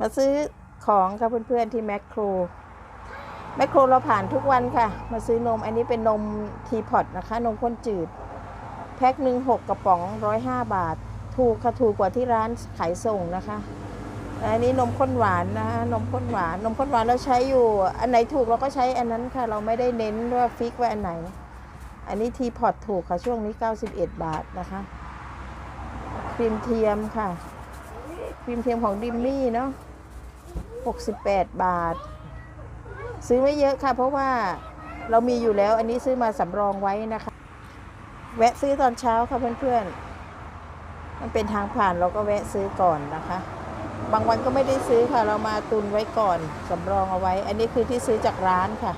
มาซื้อของค่ะเพื่อนๆที่แมคโครแมคโครเราผ่านทุกวันค่ะ มาซื้อนมอันนี้เป็นนมทีพอตนะคะ นมข้นจืด แพ็คหนึ่งหกกระป๋องร้อยห้าบาท ถูกค่ะถูกกว่าที่ร้านขายส่งนะคะอันนี้นมข้นหวานนะคะนมข้นหวาน นมข้นหวานเราใช้อยู่ อันไหนถูกเราก็ใช้อันนั้นค่ะ เราไม่ได้เน้นว่าฟิกว่าอันไหน อันนี้ทีพอตถูกค่ะช่วงนี้ 91 บาทนะคะครีมเทียมค่ะครีมเทียมของดิมมี่เนาะ 68 บาท ซื้อไม่เยอะค่ะ เพราะว่าเรามีอยู่แล้ว อันนี้ซื้อมาสำรองไว้นะคะ แวะซื้อตอนเช้าค่ะเพื่อนๆ มันเป็นทางผ่านเราก็แวะซื้อก่อนนะคะ บางวันก็ไม่ได้ซื้อค่ะ เรามาตุนไว้ก่อนสำรองเอาไว้ อันนี้คือที่ซื้อจากร้านค่ะ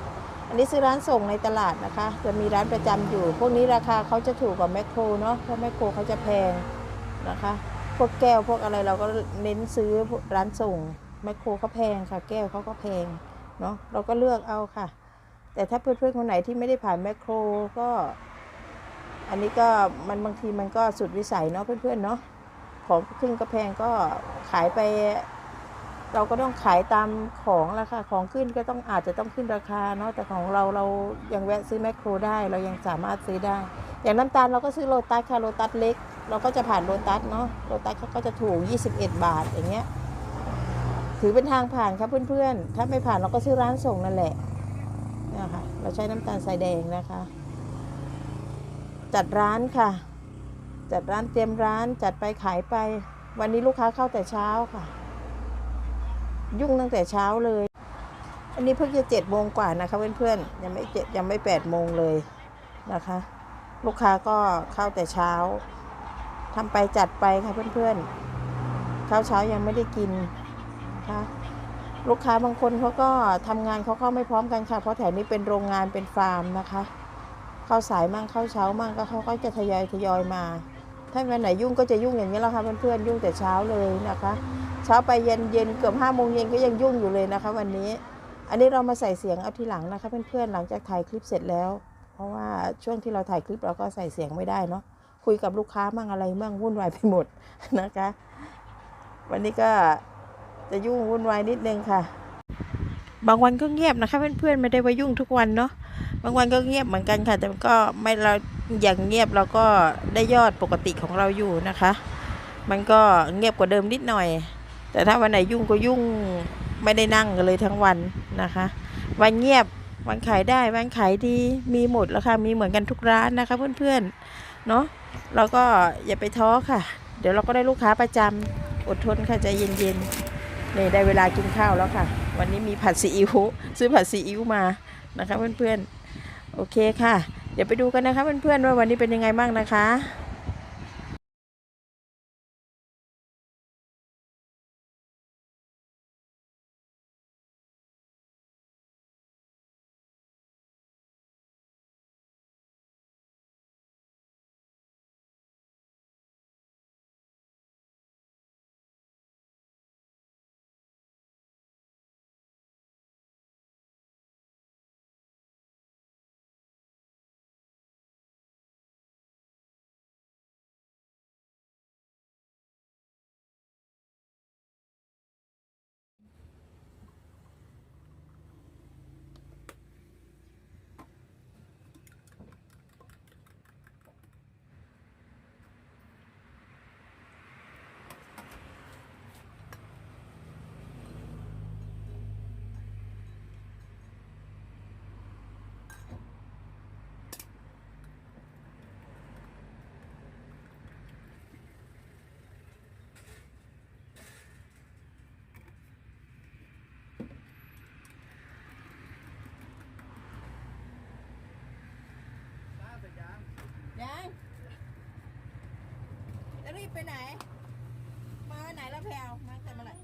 อันนี้ซื้อร้านส่งในตลาดนะคะ จะมีร้านประจำอยู่ พวกนี้ราคาเขาจะถูกกว่าแมคโครเนาะเพราะแมคโครเขาจะแพงนะคะ พวกแก้วพวกอะไรเราก็เน้นซื้อร้านส่ง แมโครเขาแพงค่ะ แก้วเขาก็แพงเนาะเราก็เลือกเอาค่ะ แต่ถ้าเพื่อนๆคนไหนที่ไม่ได้ผ่านแมโครก็ อันนี้ก็มันบางทีมันก็สุดวิสัยเนาะเพื่อนๆเนาะของขึ้นก็แพงก็ขายไป เราก็ต้องขายตามของละค่ะของขึ้นก็ต้องอาจจะต้องขึ้นราคาเนาะแต่ของเราเรายังแวะซื้อแมคโครได้ เรายังสามารถซื้อได้ อย่างน้ำตาลเราก็ซื้อโลตัสค่ะโลตัสเล็ก เราก็จะผ่านโลตัสเนาะโลตัสเขาก็จะถูก 21 บาทอย่างเงี้ย ถือเป็นทางผ่านครับเพื่อนๆ ถ้าไม่ผ่านเราก็ซื้อร้านส่งนั่นแหละเนี่ยค่ะเราใช้น้ำตาลทรายแดงนะคะ จัดร้านค่ะ จัดร้านเตรียมร้านจัดไปขายไป วันนี้ลูกค้าเข้าแต่เช้าค่ะ ยุ่งตั้งแต่เช้าเลย อันนี้เพิ่งจะเจ็ดโมงกว่านะคะเพื่อนๆยังไม่เจ็ดยังไม่แปดโมงเลยนะคะ ลูกค้าก็เข้าแต่เช้าทำไปจัดไปค่ะเพื่อนๆข้าวเช้ายังไม่ได้กิน นะคะ ลูกค้าบางคนเขาก็ทำงานเขาเข้าไม่พร้อมกันค่ะ เพราะแถวนี้เป็นโรงงานเป็นฟาร์มนะคะ เข้าสายมั่งเข้าเช้ามั่งก็เขาก็จะทยอยทยอยมา ถ้าวันไหนยุ่งก็จะยุ่งอย่างนี้แหละค่ะเพื่อนๆยุ่งแต่เช้าเลยนะคะ เช้าไปเย็นเย็นเกือบห้าโมงเย็นก็ยังยุ่งอยู่เลยนะคะ วันนี้อันนี้เรามาใส่เสียงเอาทีหลังนะคะ เพื่อนๆหลังจากถ่ายคลิปเสร็จแล้ว เพราะว่าช่วงที่เราถ่ายคลิปเราก็ใส่เสียงไม่ได้เนาะคุยกับลูกค้ามั่งอะไรมั่งวุ่นวายไปหมดนะคะ วันนี้ก็ จะยุ่งวุ่นวายนิดนึงค่ะ บางวันก็เงียบนะคะเพื่อนๆไม่ได้ว่ายุ่งทุกวันเนาะบางวันก็เงียบเหมือนกันค่ะ แต่มันก็ไม่เราอย่างเงียบเราก็ได้ยอดปกติของเราอยู่นะคะ มันก็เงียบกว่าเดิมนิดหน่อย แต่ถ้าวันไหนยุ่งก็ยุ่งไม่ได้นั่งกันเลยทั้งวันนะคะ วันเงียบวันขายได้วันขายดีมีหมดแล้วค่ะมีเหมือนกันทุกร้านนะคะ เพื่อนๆเนาะเราก็อย่าไปท้อค่ะ เดี๋ยวเราก็ได้ลูกค้าประจำอดทนค่ะใจเย็นๆ นี่ได้เวลากินข้าวแล้วค่ะ วันนี้มีผัดซีอิ๊วซื้อผัดซีอิ๊วมานะคะเพื่อนๆ โอเคค่ะ เดี๋ยวไปดูกันนะคะเพื่อนๆว่าวันนี้เป็นยังไงบ้างนะคะ ยังจะรีบไปไหน มาไหนแล้วแพลวมาแต่เมื่อไหร่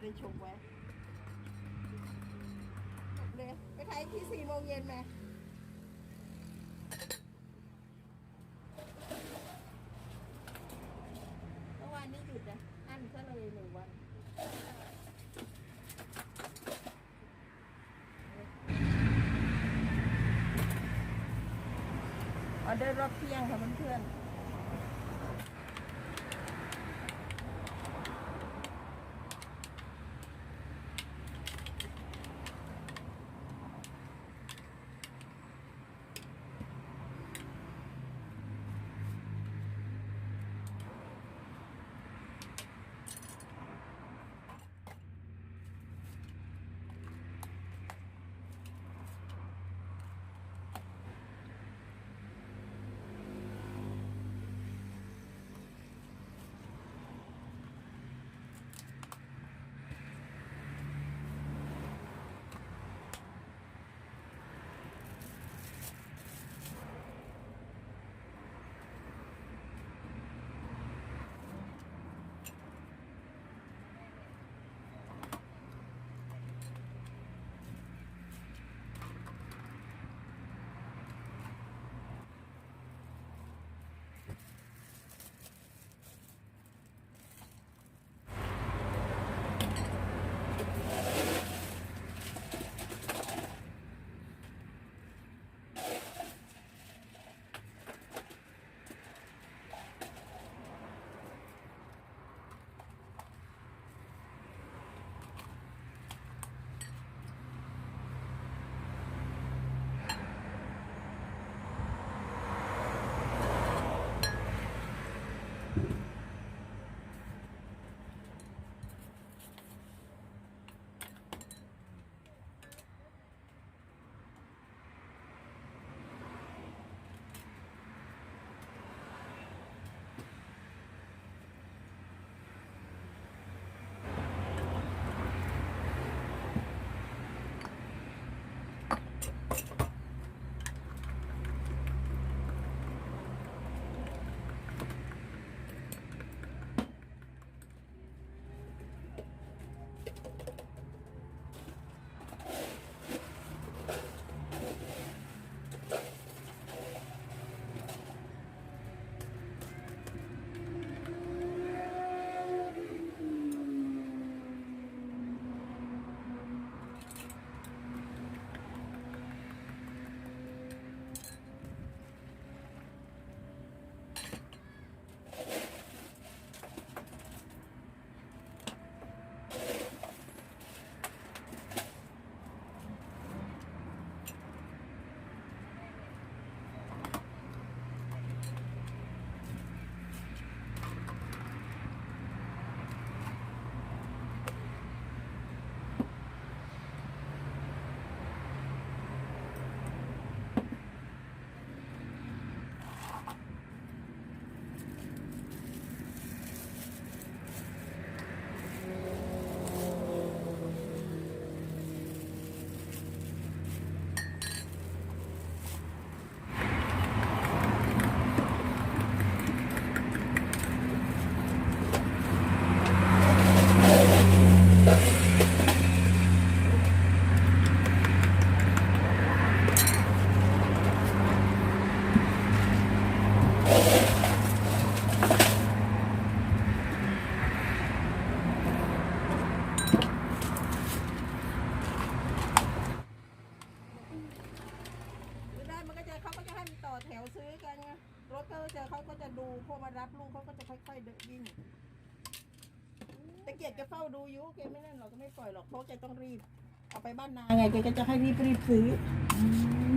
ไม่ได้ชงไว้เลยไปขายที่สี่โมงเย็นไหมเมื่อวานนี้หยุดนะอันซะเลยหนึ่งวันออเดอร์รอบเที่ยงค่ะเพื่อนแงรถก็จะเขาก็จะดูพอมารับลูกเขาก็จะค่อยๆเดินวิ่งแต่เกียรติแกเฝ้าดูอยู่แกไม่นั่นหรอกก็ไม่ปล่อยหรอกเพราะแกต้องรีบ เอาไปบ้านนาไงแกก็จะให้รีบรีบๆซื้ออืม